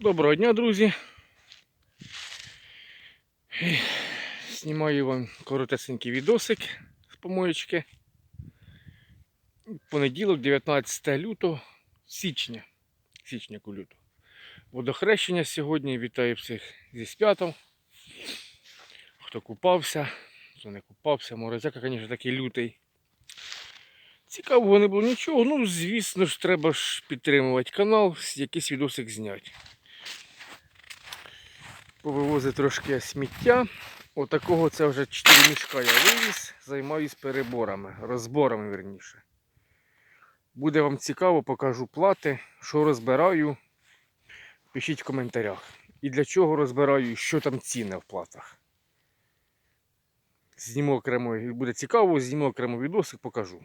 Доброго дня, друзі. Знімаю вам коротесенький відосик з помоєчки. Понеділок, 19 лютого, січня. Січня лютого. Водохрещення сьогодні. Вітаю всіх зі святом. Хто купався, хто не купався. Морозяка, звісно, такий лютий. Цікавого не було нічого. Ну, звісно ж, треба ж підтримувати канал, якийсь відосик зняти. Повивозив трошки сміття. Отакого це вже 4 мішка я вивіз, займаюсь переборами, розборами верніше. Буде вам цікаво, покажу плати, що розбираю. Пишіть в коментарях. І для чого розбираю, що там ціни в платах. Зніму окремо, буде цікаво, зніму окремо відосик, покажу.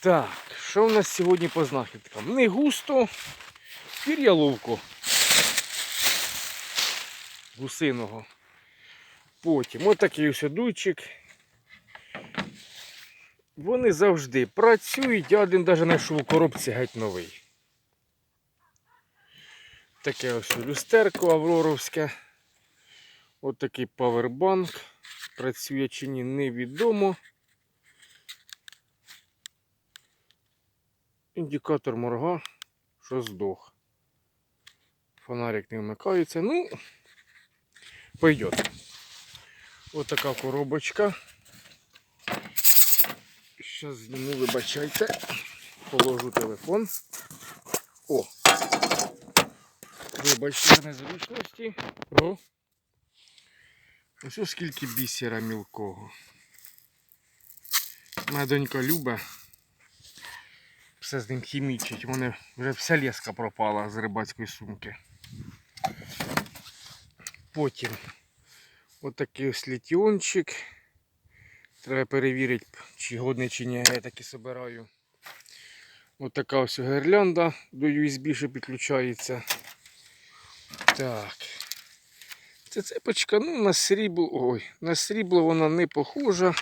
Так, що в нас сьогодні по знахідкам? Не густо, пір'я ловко гусиного. Потім отакий ось дуйчик. Вони завжди працюють, я один навіть знайшов у коробці геть новий. Таке ось люстерко авроровське. Отакий павербанк. Працює чи ні, невідомо. Індикатор морга, що здох. Фонарик не вмикається. Ну, пойдет. Вот така коробочка. Сейчас зніму, вибачайте. Положу телефон. О! Вибачте незручності. О! Ось ось скільки бісера мілкого. Моя донька Люба. Все з ним хімічить. У мене вже вся леска пропала з рибацької сумки. Потім отакий ось літіончик. Треба перевірити, чи годний чи ні. Я таки собираю. Отака ось гірлянда до USB що підключається. Так. Це цепочка, ну на срібло. Ой, на срібло вона не похожа.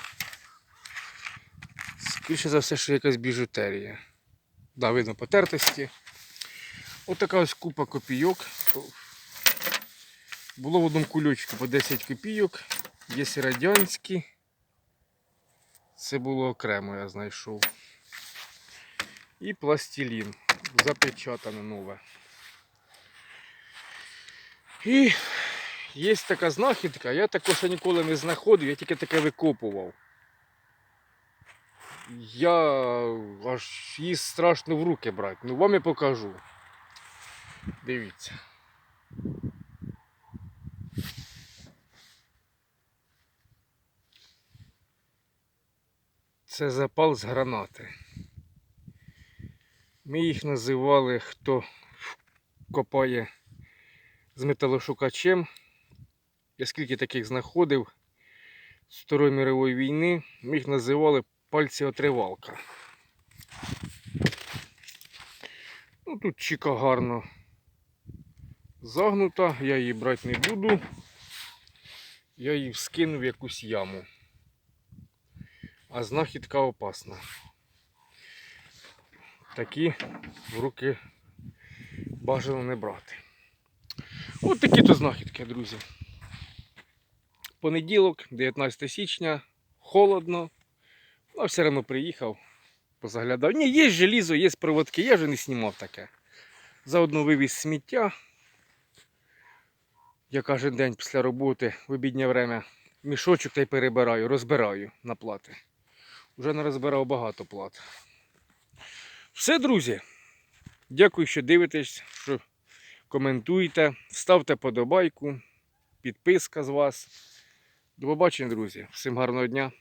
Скоріше за все, що якась біжутерія. Да, видно потертості. Отака ось купа копійок. Було в одному кульочку по 10 копійок. Є радянські. Це було окремо, я знайшов. І пластилін. Запечатане нове. І є така знахідка, я також ніколи не знаходив, я тільки таке викопував. Я аж її страшно в руки брати. Ну вам я покажу. Дивіться. Це запал з гранати. Ми їх називали, хто копає з металошукачем. Я скільки таких знаходив з Второї мирової війни, ми їх називали пальці отривалка. Ну, тут чіка гарно загнута, я її брати не буду. Я її вскину в якусь яму. А знахідка опасна. Такі в руки бажано не брати. От такі то знахідки, друзі. Понеділок, 19 січня, холодно. Ну, все одно приїхав, позаглядав. Ні, є желізо, є проводки, я вже не знімав таке. Заодно вивіз сміття. Я кожен день після роботи в обіднє время мішочок та й перебираю, розбираю на плати. Вже не розбирав багато плат. Все, друзі. Дякую, що дивитесь, що коментуєте. Ставте подобайку, підписка з вас. До побачення, друзі. Всім гарного дня.